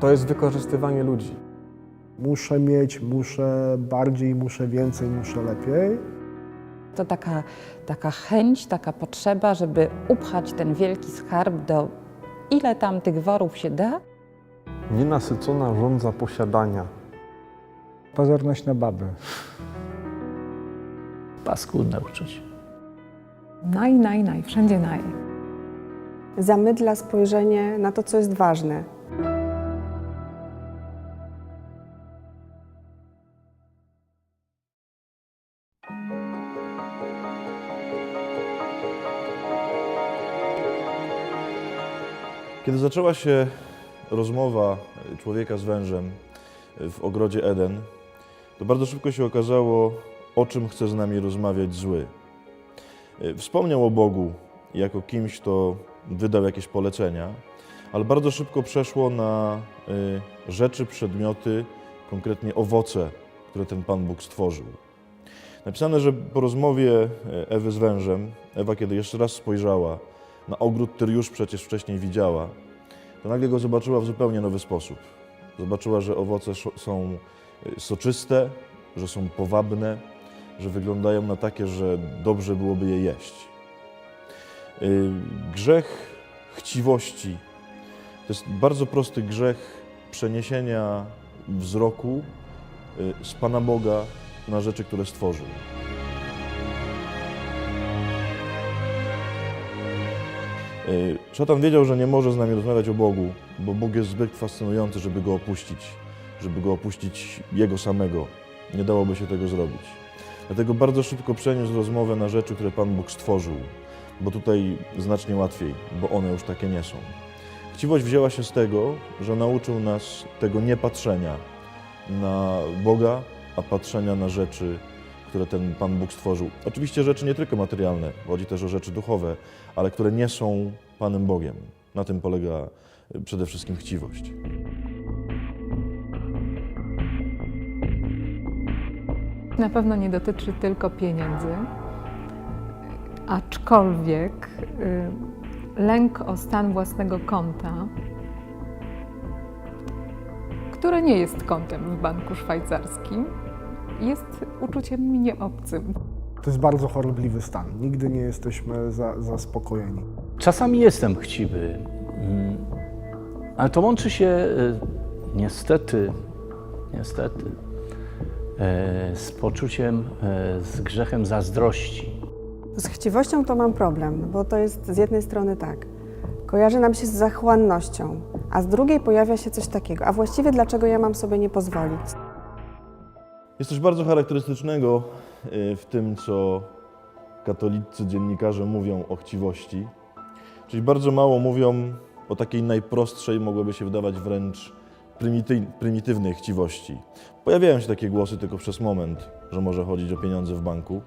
To jest wykorzystywanie ludzi. Muszę mieć, muszę bardziej, muszę więcej, muszę lepiej. To taka, taka chęć, taka potrzeba, żeby upchać ten wielki skarb do ile tam tych worów się da, Nienasycona żądza posiadania. Pozorność na baby. Paskudne uczucie. Naj, naj, naj, wszędzie naj. zamydla spojrzenie na to, co jest ważne. Kiedy zaczęła się rozmowa człowieka z wężem w ogrodzie Eden, to bardzo szybko się okazało, o czym chce z nami rozmawiać zły. Wspomniał o Bogu jako kimś, kto wydał jakieś polecenia, ale bardzo szybko przeszło na y, rzeczy, przedmioty, konkretnie owoce, które ten Pan Bóg stworzył. Napisane, że po rozmowie Ewy z wężem, Ewa kiedy jeszcze raz spojrzała na ogród, który już przecież wcześniej widziała, to nagle go zobaczyła w zupełnie nowy sposób. Zobaczyła, że owoce są y, soczyste, że są powabne, że wyglądają na takie, że dobrze byłoby je jeść. Y, Grzech chciwości to jest bardzo prosty grzech przeniesienia wzroku y, z Pana Boga na rzeczy, które stworzył. Szatan wiedział, że nie może z nami rozmawiać o Bogu, bo Bóg jest zbyt fascynujący, żeby go opuścić, żeby go opuścić Jego samego. Nie dałoby się tego zrobić. Dlatego bardzo szybko przeniósł rozmowę na rzeczy, które Pan Bóg stworzył, bo tutaj znacznie łatwiej, bo one już takie nie są. Chciwość wzięła się z tego, że nauczył nas tego niepatrzenia na Boga, a patrzenia na rzeczy, które ten Pan Bóg stworzył. Oczywiście rzeczy nie tylko materialne, chodzi też o rzeczy duchowe, ale które nie są Panem Bogiem. Na tym polega y, przede wszystkim chciwość. Na pewno nie dotyczy tylko pieniędzy, aczkolwiek y, lęk o stan własnego konta, które nie jest kontem w banku szwajcarskim, jest uczuciem mi nieobcym. To jest bardzo chorobliwy stan. Nigdy nie jesteśmy za, zaspokojeni. Czasami jestem chciwy, mm, ale to łączy się y, niestety, niestety, y, z poczuciem, y, z grzechem zazdrości. Z chciwością to mam problem, bo to jest z jednej strony tak, kojarzy nam się z zachłannością, a z drugiej pojawia się coś takiego, a właściwie dlaczego ja mam sobie nie pozwolić? Jest coś bardzo charakterystycznego w tym, co katolicy dziennikarze mówią o chciwości. Czyli bardzo mało mówią o takiej najprostszej, mogłoby się wydawać wręcz prymity- prymitywnej chciwości. Pojawiają się takie głosy tylko przez moment, że może chodzić o pieniądze w banku,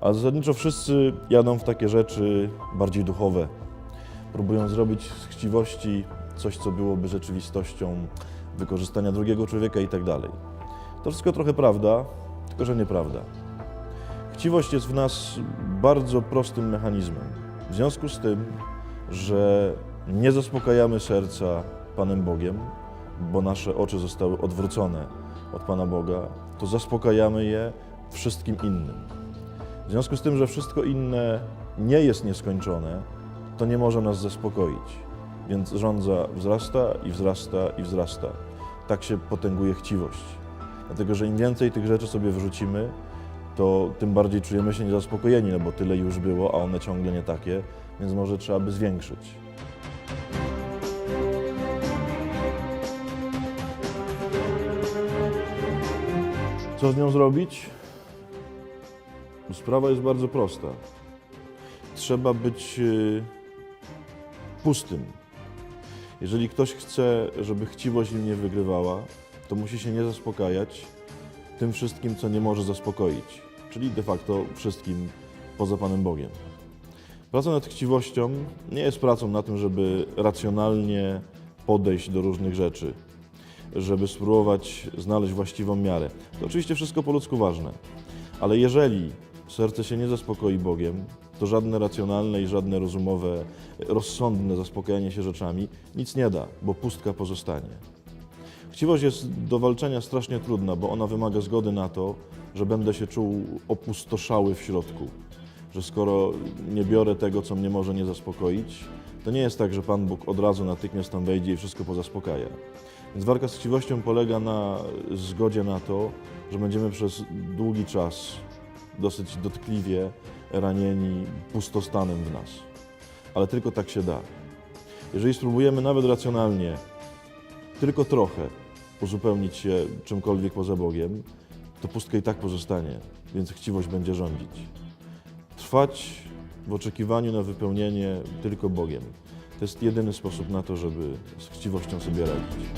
ale zasadniczo wszyscy jadą w takie rzeczy bardziej duchowe. Próbują zrobić z chciwości coś, co byłoby rzeczywistością wykorzystania drugiego człowieka i tak dalej. To wszystko trochę prawda, tylko że nieprawda. Chciwość jest w nas bardzo prostym mechanizmem. W związku z tym, że nie zaspokajamy serca Panem Bogiem, bo nasze oczy zostały odwrócone od Pana Boga, to zaspokajamy je wszystkim innym. W związku z tym, że wszystko inne nie jest nieskończone, to nie może nas zaspokoić. Więc żądza wzrasta i wzrasta i wzrasta. Tak się potęguje chciwość. Dlatego, że im więcej tych rzeczy sobie wrzucimy, to tym bardziej czujemy się niezaspokojeni, no bo tyle już było, a one ciągle nie takie, więc może trzeba by zwiększyć. Co z nią zrobić? Sprawa jest bardzo prosta. Trzeba być y, pustym. Jeżeli ktoś chce, żeby chciwość nim nie wygrywała, to musi się nie zaspokajać tym wszystkim, co nie może zaspokoić, czyli de facto wszystkim poza Panem Bogiem. Praca nad chciwością nie jest pracą na tym, żeby racjonalnie podejść do różnych rzeczy, żeby spróbować znaleźć właściwą miarę. To oczywiście wszystko po ludzku ważne, ale jeżeli serce się nie zaspokoi Bogiem, to żadne racjonalne i żadne rozumowe, rozsądne zaspokajanie się rzeczami nic nie da, bo pustka pozostanie. Chciwość jest do walczenia strasznie trudna, bo ona wymaga zgody na to, że będę się czuł opustoszały w środku. Że skoro nie biorę tego, co mnie może nie zaspokoić, to nie jest tak, że Pan Bóg od razu natychmiast tam wejdzie i wszystko pozaspokaja. Więc walka z chciwością polega na zgodzie na to, że będziemy przez długi czas dosyć dotkliwie ranieni pustostanem w nas. Ale tylko tak się da. Jeżeli spróbujemy nawet racjonalnie, tylko trochę uzupełnić się czymkolwiek poza Bogiem, to pustka i tak pozostanie, więc chciwość będzie rządzić. Trwać w oczekiwaniu na wypełnienie tylko Bogiem. To jest jedyny sposób na to, żeby z chciwością sobie radzić.